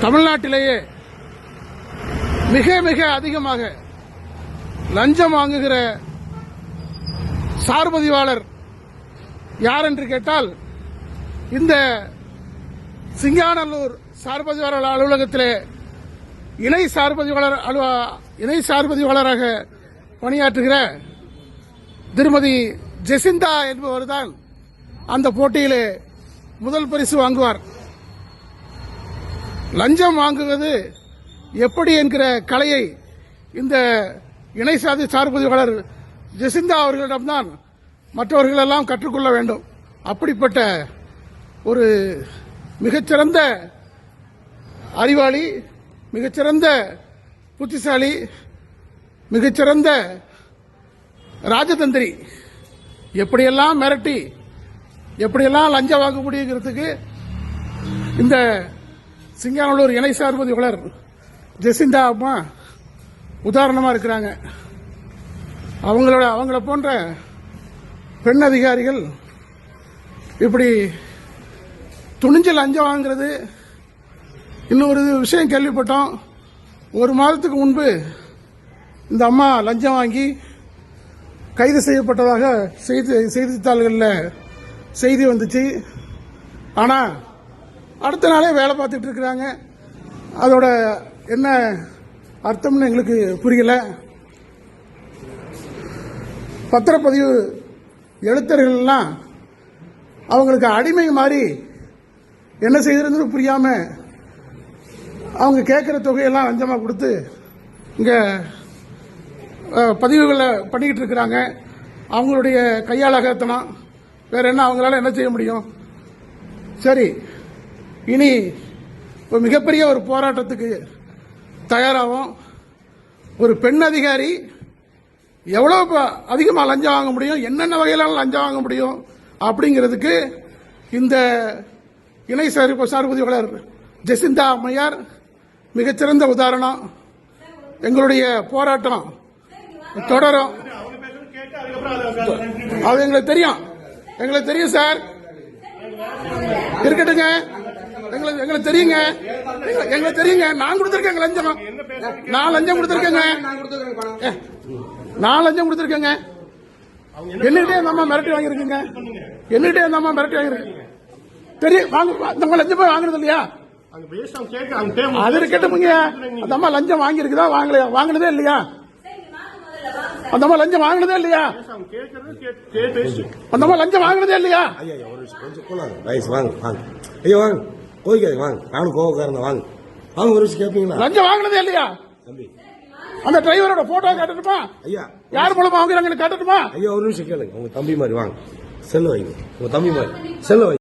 தமிழ்நாட்டிலேயே மிக மிக அதிகமாக லஞ்சம் வாங்குகிற சார்பதிவாளர் யார் என்று கேட்டால் இந்த சிங்கானல்லூர் சார்பதிவாளர் அலுவலகத்திலே இணை சார்பதிவாளர் அலுவ- இணை சார்பதிவாளராக பணியாற்றுகிற திருமதி ஜெசிந்தா என்பவர்தான் அந்த போட்டியிலே முதல் பரிசு வாங்குவார். லஞ்சம் வாங்குவது எப்படி என்கிற கலையை இந்த இணை சாதி சார்பதிவாளர் ஜெசிந்தா அவர்களிடம்தான் மற்றவர்களெல்லாம் கற்றுக்கொள்ள வேண்டும். அப்படிப்பட்ட ஒரு மிகச்சிறந்த அறிவாளி மிகச்சிறந்த புத்திசாலி மிகச்சிறந்த ராஜதந்திரி எப்படியெல்லாம் மிரட்டி எப்படியெல்லாம் லஞ்சம் வாங்க முடியுங்கிறதுக்கு இந்த சிங்கானூர் இணை சார்பதிவாளர் ஜெசிந்தா அம்மா உதாரணமாக இருக்கிறாங்க. அவங்களோட அவங்கள போன்ற பெண் அதிகாரிகள் இப்படி துணிஞ்சு லஞ்சம் வாங்குறது. இன்னொரு விஷயம் கேள்விப்பட்டோம். ஒரு மாதத்துக்கு முன்பு இந்த அம்மா லஞ்சம் வாங்கி கைது செய்யப்பட்டதாக செய்தி செய்தித்தாள்களில் செய்தி வந்துச்சு. ஆனால் அடுத்த நாளே வேலை பார்த்துட்டு இருக்கிறாங்க. அதோட என்ன அர்த்தம்னு எங்களுக்கு புரியல. பத்திரப்பதிவு எழுத்தர்கள்லாம் அவங்களுக்கு அடிமை மாதிரி என்ன செய்யறதுன்னு புரியாம அவங்க கேட்குற தொகையெல்லாம் லஞ்சமாக கொடுத்து இங்கே பதிவுகளை பண்ணிக்கிட்டு இருக்கிறாங்க. அவங்களுடைய கையாளகத்தனம் வேற என்ன? அவங்களால என்ன செய்ய முடியும்? சரி. இனி ஒரு மிகப்பெரிய ஒரு போராட்டத்துக்கு தயாராகும் ஒரு பெண் அதிகாரி எவ்வளோ அதிகமாக லஞ்சம் வாங்க முடியும் என்னென்ன வகையிலான லஞ்சம் வாங்க முடியும் அப்படிங்கிறதுக்கு இந்த இணை சார்பு சார்பதிவாளர் ஜெசிந்தா அம்மையார் மிகச்சிறந்த உதாரணம். எங்களுடைய போராட்டம் தொடரும். அது எங்களுக்கு தெரியும். எங்களுக்கு தெரியும் சார். இருக்கட்டுங்க எங்களுக்கு எங்களுக்கு தெரியுங்க. எங்களுக்கு- எங்களுக்கு தெரியுங்க. நான் கொடுத்துருக்கேங்க லஞ்சம். நான் லஞ்சம் கொடுத்துருக்கேங்க. ஏ, நான் லஞ்சம் கொடுத்துருக்கேங்க. என்னகிட்டே அந்த அம்மா மிரட்டி வாங்கியிருக்குங்க. என்னகிட்டே அந்த அம்மா மிரட்டி வாங்கியிருக்கு. தெரியும் வாங்க நம்ம லஞ்சம் போய் வாங்குறது இல்லையா? அது இருக்கட்டுமுங்க அந்த அம்மா லஞ்சம் வாங்கியிருக்குதா? வாங்கலையா? வாங்கினதே இல்லையா? அந்த அம்மா லஞ்சம் வாங்கினதே இல்லையா? அந்த அம்மா லஞ்சம் வாங்கினதே இல்லையா? ஐயா ஒரு நிமிஷம் கொஞ்சம் போலாங்க வாங்க வாங்க. ஐயா வாங்க. கோவிக்காதீங்க வாங்க நானும் கோவக்காரன் வாங்க. வாங்க ஒரு நிமிஷம் கேட்பீங்களா? லஞ்சம் வாங்கினதே இல்லையா? தம்பி. அந்த டிரைவரோட போட்டோ காட்டட்டுமா? ஐயா யார் மூலமா வாங்குறாங்கன்னு காட்டட்டுமா? ஐயா ஒரு நிமிஷம் கேளுங்க. உங்க தம்பி மாதிரி வாங்க. செல்லு வைங்க. உங்க தம்பி மாதிரி. செல்லு வைங்க.